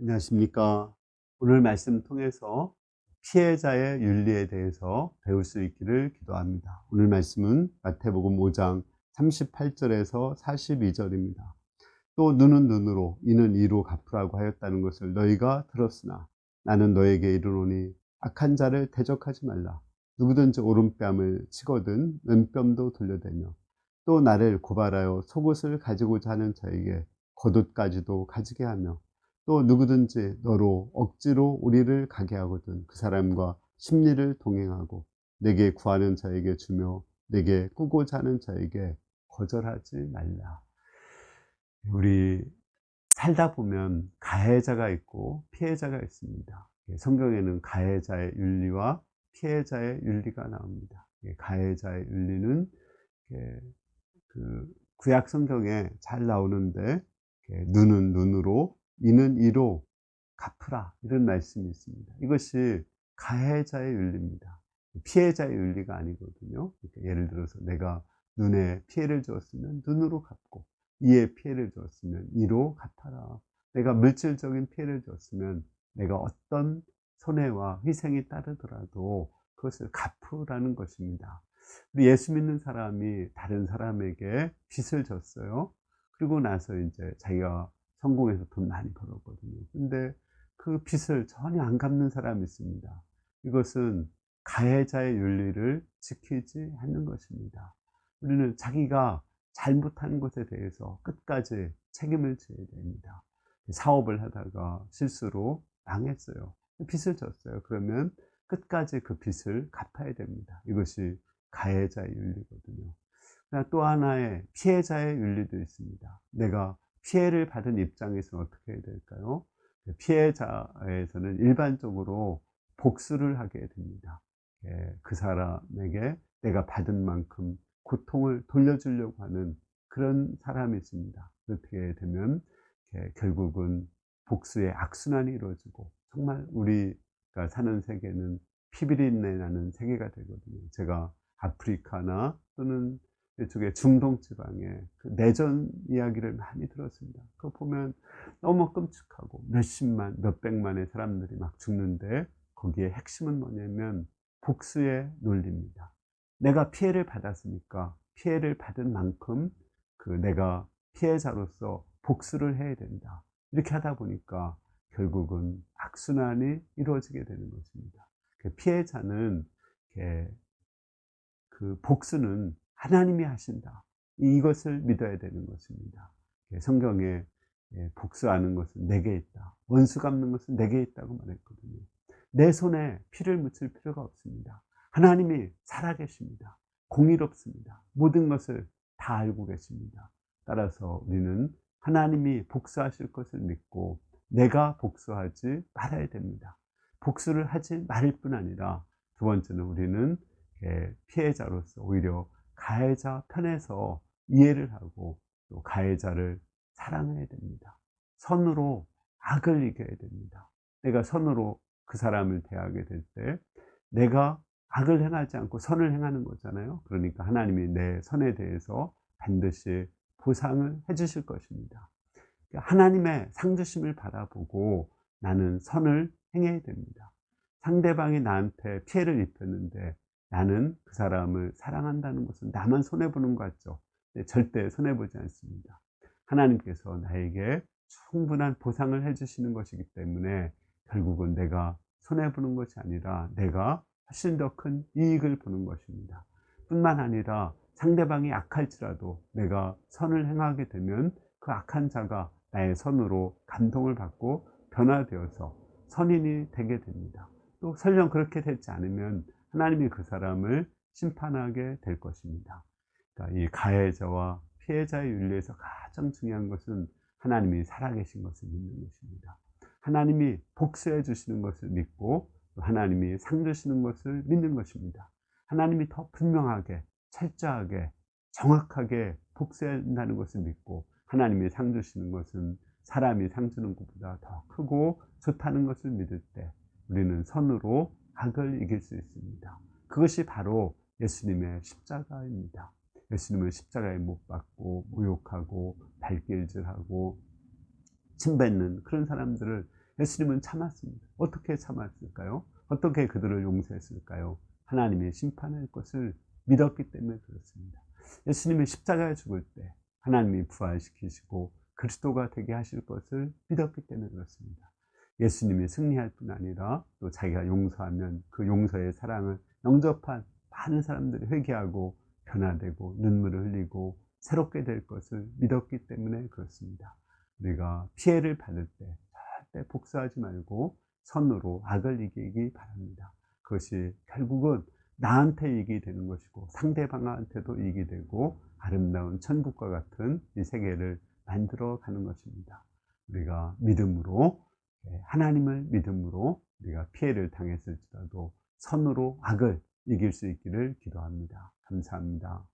안녕하십니까. 오늘 말씀 통해서 피해자의 윤리에 대해서 배울 수 있기를 기도합니다. 오늘 말씀은 마태복음 5장 38절에서 42절입니다. 또 눈은 눈으로 이는 이로 갚으라고 하였다는 것을 너희가 들었으나 나는 너에게 이르노니 악한 자를 대적하지 말라. 누구든지 오른뺨을 치거든 왼뺨도 돌려대며 또 나를 고발하여 속옷을 가지고자 하는 자에게 겉옷까지도 가지게 하며 또 누구든지 너로 억지로 우리를 가게 하거든 그 사람과 심리를 동행하고 내게 구하는 자에게 주며 내게 꾸고자 하는 자에게 거절하지 말라. 우리 살다 보면 가해자가 있고 피해자가 있습니다. 성경에는 가해자의 윤리와 피해자의 윤리가 나옵니다. 가해자의 윤리는 그 구약 성경에 잘 나오는데 눈은 눈으로 이는 이로 갚으라 이런 말씀이 있습니다. 이것이 가해자의 윤리입니다. 피해자의 윤리가 아니거든요. 그러니까 예를 들어서 내가 눈에 피해를 주었으면 눈으로 갚고 이에 피해를 주었으면 이로 갚아라. 내가 물질적인 피해를 주었으면 내가 어떤 손해와 희생이 따르더라도 그것을 갚으라는 것입니다. 우리 예수 믿는 사람이 다른 사람에게 빚을 졌어요. 그리고 나서 이제 자기가 성공해서 돈 많이 벌었거든요. 근데 그 빚을 전혀 안 갚는 사람이 있습니다. 이것은 가해자의 윤리를 지키지 않는 것입니다. 우리는 자기가 잘못한 것에 대해서 끝까지 책임을 져야 됩니다. 사업을 하다가 실수로 망했어요. 빚을 졌어요. 그러면 끝까지 그 빚을 갚아야 됩니다. 이것이 가해자의 윤리거든요. 또 하나의 피해자의 윤리도 있습니다. 내가 피해를 받은 입장에서는 어떻게 해야 될까요? 피해자에서는 일반적으로 복수를 하게 됩니다. 예, 그 사람에게 내가 받은 만큼 고통을 돌려주려고 하는 그런 사람이 있습니다. 그렇게 되면 결국은 복수의 악순환이 이루어지고 정말 우리가 사는 세계는 피비린내 나는 세계가 되거든요. 제가 아프리카나 또는 이쪽에 중동 지방에 그 내전 이야기를 많이 들었습니다. 그거 보면 너무 끔찍하고 몇십만, 몇백만의 사람들이 막 죽는데 거기에 핵심은 뭐냐면 복수의 논리입니다. 내가 피해를 받았으니까 피해를 받은 만큼 그 내가 피해자로서 복수를 해야 된다. 이렇게 하다 보니까 결국은 악순환이 이루어지게 되는 것입니다. 그 피해자는 그 복수는 하나님이 하신다. 이것을 믿어야 되는 것입니다. 성경에 복수하는 것은 내게 있다. 원수 갚는 것은 내게 있다고 말했거든요. 내 손에 피를 묻힐 필요가 없습니다. 하나님이 살아계십니다. 공의롭습니다. 모든 것을 다 알고 계십니다. 따라서 우리는 하나님이 복수하실 것을 믿고 내가 복수하지 말아야 됩니다. 복수를 하지 말을 뿐 아니라 두 번째는 우리는 피해자로서 오히려 가해자 편에서 이해를 하고 또 가해자를 사랑해야 됩니다. 선으로 악을 이겨야 됩니다. 내가 선으로 그 사람을 대하게 될 때 내가 악을 행하지 않고 선을 행하는 거잖아요. 그러니까 하나님이 내 선에 대해서 반드시 보상을 해 주실 것입니다. 그러니까 하나님의 상주심을 바라보고 나는 선을 행해야 됩니다. 상대방이 나한테 피해를 입혔는데 나는 그 사람을 사랑한다는 것은 나만 손해보는 것 같죠. 절대 손해보지 않습니다. 하나님께서 나에게 충분한 보상을 해주시는 것이기 때문에 결국은 내가 손해보는 것이 아니라 내가 훨씬 더 큰 이익을 보는 것입니다. 뿐만 아니라 상대방이 악할지라도 내가 선을 행하게 되면 그 악한 자가 나의 선으로 감동을 받고 변화되어서 선인이 되게 됩니다. 또 설령 그렇게 되지 않으면 하나님이 그 사람을 심판하게 될 것입니다. 그러니까 이 가해자와 피해자의 윤리에서 가장 중요한 것은 하나님이 살아계신 것을 믿는 것입니다. 하나님이 복수해 주시는 것을 믿고 하나님이 상 주시는 것을 믿는 것입니다. 하나님이 더 분명하게, 철저하게, 정확하게 복수한다는 것을 믿고 하나님이 상 주시는 것은 사람이 상 주는 것보다 더 크고 좋다는 것을 믿을 때 우리는 선으로 악을 이길 수 있습니다. 그것이 바로 예수님의 십자가입니다. 예수님은 십자가에 못 박고 모욕하고 발길질하고 침뱉는 그런 사람들을 예수님은 참았습니다. 어떻게 참았을까요? 어떻게 그들을 용서했을까요? 하나님의 심판할 것을 믿었기 때문에 그렇습니다. 예수님이 십자가에 죽을 때 하나님이 부활시키시고 그리스도가 되게 하실 것을 믿었기 때문에 그렇습니다. 예수님이 승리할 뿐 아니라 또 자기가 용서하면 그 용서의 사랑을 영접한 많은 사람들이 회개하고 변화되고 눈물을 흘리고 새롭게 될 것을 믿었기 때문에 그렇습니다. 우리가 피해를 받을 때 절대 복수하지 말고 선으로 악을 이기기 바랍니다. 그것이 결국은 나한테 이익이 되는 것이고 상대방한테도 이익이 되고 아름다운 천국과 같은 이 세계를 만들어 가는 것입니다. 우리가 믿음으로 하나님을 믿음으로 우리가 피해를 당했을지라도 선으로 악을 이길 수 있기를 기도합니다. 감사합니다.